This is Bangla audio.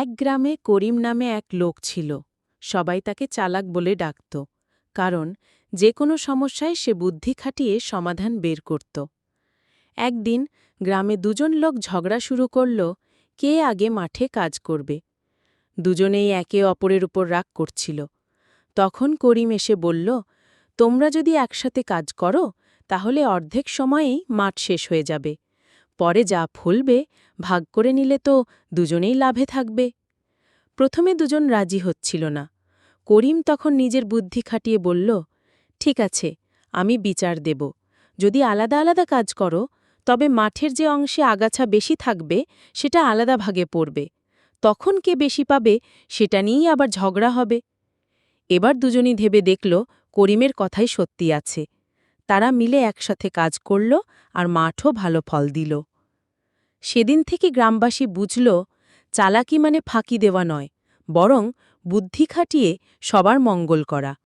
এক গ্রামে করিম নামে এক লোক ছিল। সবাই তাকে চালাক বলে ডাকত। কারণ, যে কোনো সমস্যায় সে বুদ্ধি খাটিয়ে সমাধান বের করত। একদিন গ্রামে দুজন লোক ঝগড়া শুরু করল, কে আগে মাঠে কাজ করবে। দুজনেই একে অপরের উপর রাগ করছিল। তখন করিম এসে বলল, তোমরা যদি একসাথে কাজ করো, তাহলে অর্ধেক সময়েই মাঠ শেষ হয়ে যাবে। পরে যা ফুলবে, ভাগ করে নিলে তো দুজনেই লাভে থাকবে। প্রথমে দুজন রাজি হচ্ছিল না। করিম তখন নিজের বুদ্ধি খাটিয়ে বলল, ঠিক আছে, আমি বিচার দেব। যদি আলাদা আলাদা কাজ করো, তবে মাঠের যে অংশে আগাছা বেশি থাকবে, সেটা আলাদা ভাগে পড়বে। তখন কে বেশি পাবে, সেটা নিয়েই আবার ঝগড়া হবে। এবার দুজনই ভেবে দেখল, করিমের কথাই সত্যি আছে। তারা মিলে একসাথে কাজ করল আর মাঠও ভালো ফল দিল। সেদিন থেকে গ্রামবাসী বুঝল, চালাকি মানে ফাঁকি দেওয়া নয়, বরং বুদ্ধি খাটিয়ে সবার মঙ্গল করা।